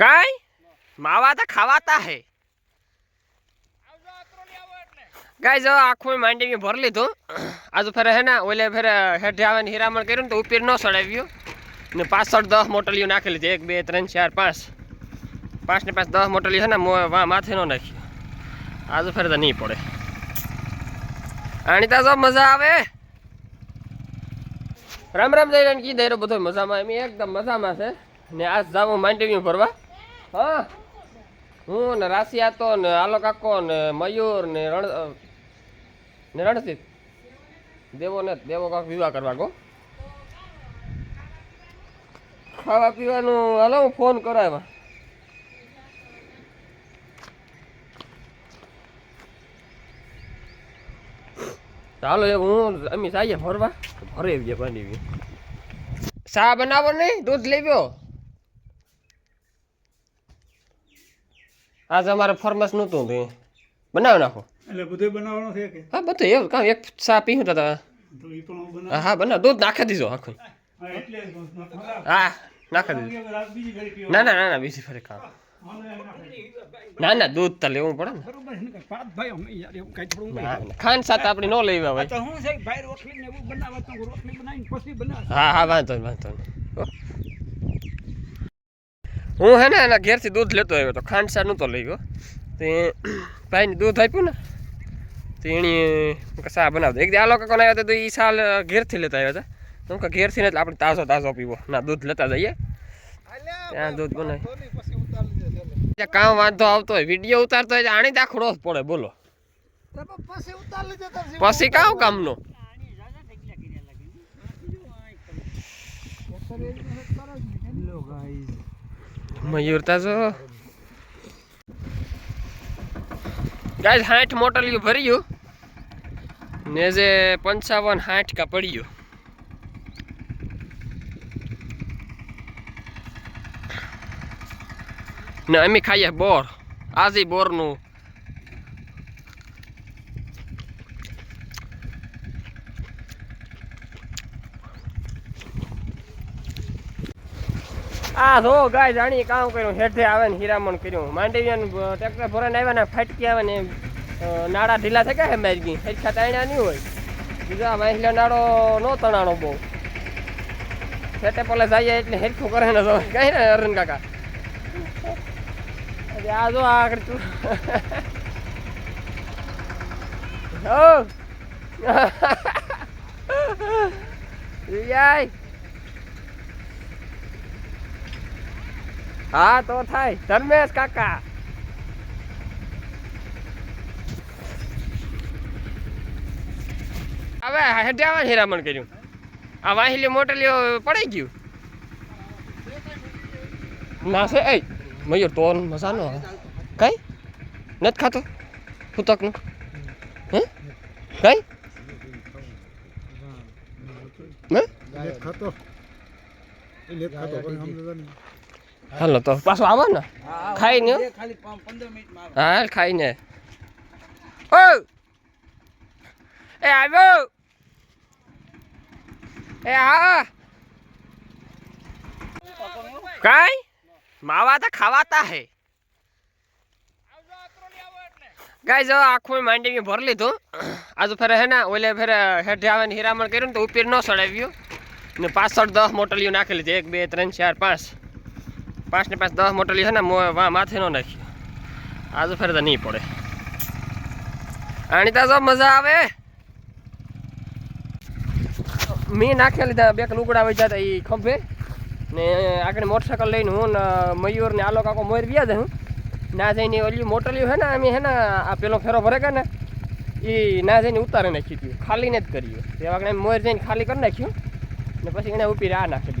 કાંઈ? માવા તો ખાવાતા હે. ગાય જો આખું માંડી ભરી લીધું. આજુ ફેરે હે ને, ઓલે ફેરે હેઠે આવે હીરામણ કર્યું ને તો ઉપીર ન સડાવ્યું ને પાછળ દસ મોટલીઓ નાખેલી છે એક, બે, ત્રણ, ચાર, પાંચ. પાંચ ને પાંચ દસ મોટલીઓ છે ને માથે ન નાખ્યું. આજુ ફેરે તો નહીં પડે. આણીતા જો મજા આવે? રામ રામ જઈ રહ્યા કી દઈ બધો મજામાં? એમ એકદમ મજામાં છે. ને આજ જાવું માંડવી ભરવા. હા? હું ને રાશિ તો ને આલો કાકો ને મયુર ને રણ ને રણજીત. દેવો ને દેવો કાક વિવાહ કરવા ગો. ખાવા પીવાનું, હાલો હું ફોન કરો ચાલો એ હું અમે જઈએ ફરવા ફરે આવીએ માંડવી સા બનાવો નહીં દૂધ લેવ્યો આજે અમારે ફોર્મસ નહોતું તે બનાવી નાખો. એટલે બધું બનાવવાનું છે કે? હા બધું એવું કામ એક ચા પીવું તો તો હું બનાવ. હા હા દૂધ નાખી દીધો આખું. હા. હા નાખી. દીધું. ના ના ના ના બીજી ફરી કામ. ના, ના. દૂધ તો લેવું પડે ને. બરોબર છે ને કે પાત ભાઈ અમે યાર એવું કાંઈ થોડું ના, ના. ખાંડ સાથે આપણી ન લેવા હોય. હા હા વાંધો વાંધો રોટલી ને એવું બનાવે તો રોટલી બનાવીને પછી બનાવે હા હા વાંધો નહીં વાંધો નહીં હો. હું ને એના ઘેરથી દૂધ લેતો આવ્યો તો ખાંડ સા નહોતો લઈ ગયો. તે ભાઈને દૂધ આપ્યું ને, તો એની સા બનાવતો એક આ લોકો કોને આવ્યા હતા તો એ સાલ ઘેરથી લેતા આવ્યા હતા. તો કે ઘેરથી ને એટલે આપણે તાજો તાજો પીવો. ના, દૂધ લેતા જઈએ. ત્યાં દૂધ બનાવી. કામ વાંધો આવતો હોય, વીડિયો ઉતારતો હોય આણી દાખલો જ પડે, બોલો. પછી કામ કામનો? લો ગાઈસ. મયુર તાજો ગાય સાઠ મોટલિયું ભર્યું. ને જે પંચાવન સાઠ કા પડ્યું. ને અમે ખાઈએ બોર. આજે બોરનું આ જો ગાય જાણી કામ કર્યું, હેઠે આવે ને હીરામણ કર્યું. માંડવીયાનું ટ્રેક્ટર ભરાને આવ્યા ને, ફાટકી આવે ને નાળા ઢીલા થઈ ગયા હે હેઠા તાણ્યા નહીં હોય. બીજા વાહિલા નાડો નો તણાણો બહુ. છેટે પેલા જઈએ એટલે હેરખું કરે ને તો. કઈ ને, અરુણ કાકા? આ જો આગળ તું. હો યાય હા તો થાય. ધર્મેશ કાકા. હવે હેઠે આવે ને કર્યું. આ વાહિલી મોટેલીઓ પડી ગયું. ના છે એ મયુર તો આવે. કઈ? નથી ખાતો? ફૂતકનું હે? કઈ? હે? ખાતો. ખાતો પણ સમજતો નહીં હાલો તો. પાછો આવો ને. ખાઈને હો. ખાલી 15 મિનિટમાં હા ખાઈ ખાઈને ઓ! એ આવ્યો. એ હા કાઈ? માવા તો ખાવાતા હે. ગાય જો આખું માંડી ભરી લીધું. આજુ ફેરે હે ને ઓલે ફેરે હેઠે આવે ને હીરામણ કર્યું ને તો ઉપીર ન સડાવ્યું. ને પાછળ દસ મોટલીઓ નાખી લીધી એક બે ત્રણ ચાર પાંચ. પાંચ ને પાંચ દસ મોટલી છે ને વાં માથે ન નાખી. આજુ ફેરતા નહીં પડે. આણી તો મજા આવે? મેં નાખ્યા લીધા, બે લુગડા વહી જતા એ ખંભે. ને આગળ મોટરસાઇકલ લઈને હું ને મયુર ને આલો કાકો મોર વ્યા હું. ના જઈને ઓલી મોટરલી હે ને, અમે હે ને, આ પેલો ફેરો ભરે કે ને એ ના જઈને ઉતારી નાખી હતી. ખાલી ને જ કર્યું તે આગળ મોર જઈને ખાલી કરી નાખ્યું. ને પછી એને ઉપી આ નાખી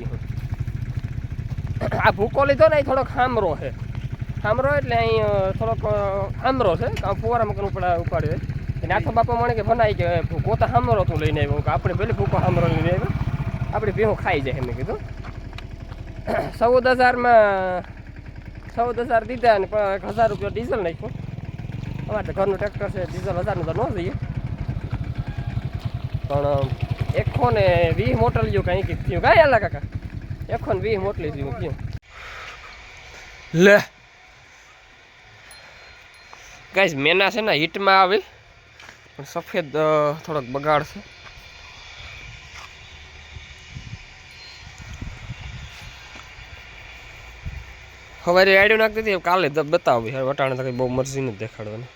આ ભૂકો લીધો ને એ થોડોક હામરો છે. હામરો એટલે અહીં થોડોક હામરો છે. ફુવારા મકાન કરવું પડે ઉપાડ્યો એટલે આખો બાપા મને કે ભનાય કે ભૂકો તો હામરો તું લઈને આવ્યો. કે આપણે ભલે ભૂકો હામરો લઈને આવ્યો. આપણે ભેહો ખાઈ જાય એમ કીધું. ચૌદ હજારમાં, ચૌદ હજાર દીધા અને એક હજાર રૂપિયા ડીઝલ નાખ્યું. અમારે ઘરનું ટ્રેક્ટર છે, ડીઝલ હજારનું તો ન જઈએ. પણ, એકો ને વીસ મોટર લ્યો કાંઈ કંઈક થયું. કાંઈ આલા કાકા? એકો ને વીસ મોટલી થયું થયું લે ગાઈસ મેના છે ને હીટમાં આવે પણ સફેદ થોડોક બગાડ છે હવારે આઈડિયો નાખતી હતી કાલે બતાવી વટાણે તો કંઈ બહુ મરજી નથી દેખાડવાની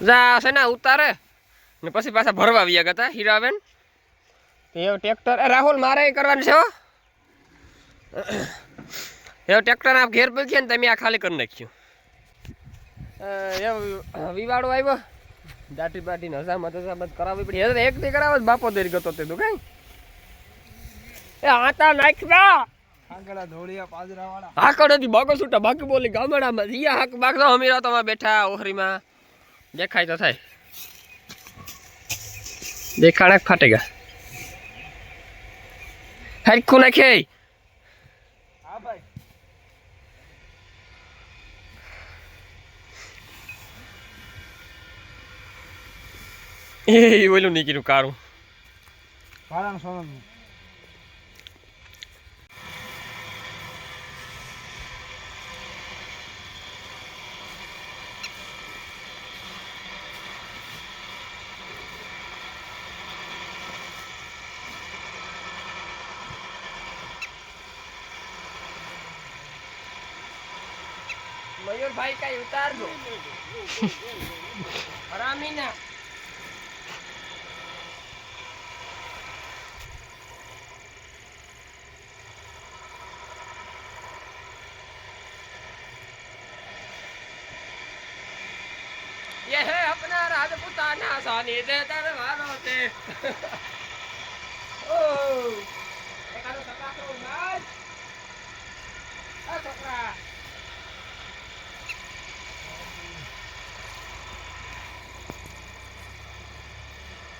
જા છે ને ઉતારે? ને પછી પાછા ભરવા આવ્યા હતા હીરાબેન? એ ટ્રેક્ટર રાહુલ મારે કરવાનું છે હો. એ ટ્રેક્ટર આપ ઘેર પગ્યા ને તમે આ ખાલી કરી નાખ્યું. એવો વિવાડો આવ્યો. દાટી બાટી હજામત હજામત કરાવવી પડી હવે એક થી કરાવે બાપો દેરી ગતો તે તું કઈ. એ આતા નાખવા આંગળા ધોળિયા પાજરા વાળા હાકડ હતી બાકો છૂટા બાકી બોલી ગામડામાં જીયા હાક બાક તો હમીરા તો બેઠા ઓહરીમાં. દેખાય તો થાય. દેખાડે ફાટે ગયા હરખું નાખે. હા ભાઈ. એ ઓલું નીકળ્યું કારું. સોનું. મયુરભાઈ કઈ ઉતારજો હરામી ના ये है अपना राजपुताना सानिध्य दरबारो से ओ એકાદો સપાટો ઉડાડ. આ છોકરા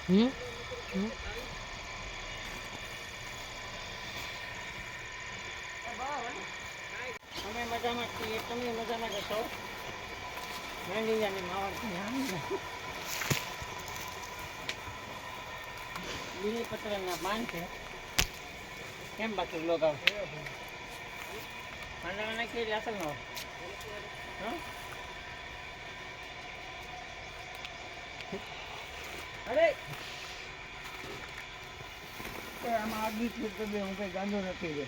હમ? અમે મજામાં તમે મજામાં જશો મેંડીયાની માવડ લીલી પત્રના પાન છે. કેમ બાકી લોગ આવશે? પાંદડા નાખી એટલે અસલ નો અરે એ આમાં આગલી જ કરી દે હું કઈ ગાંધો નથી રે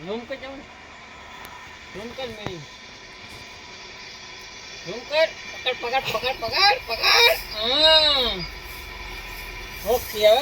રૂમ કર જાઉં રૂમ કર મેરી રૂમ કર પકડ પકડ પકડ પકડ પકડ હા ઓકે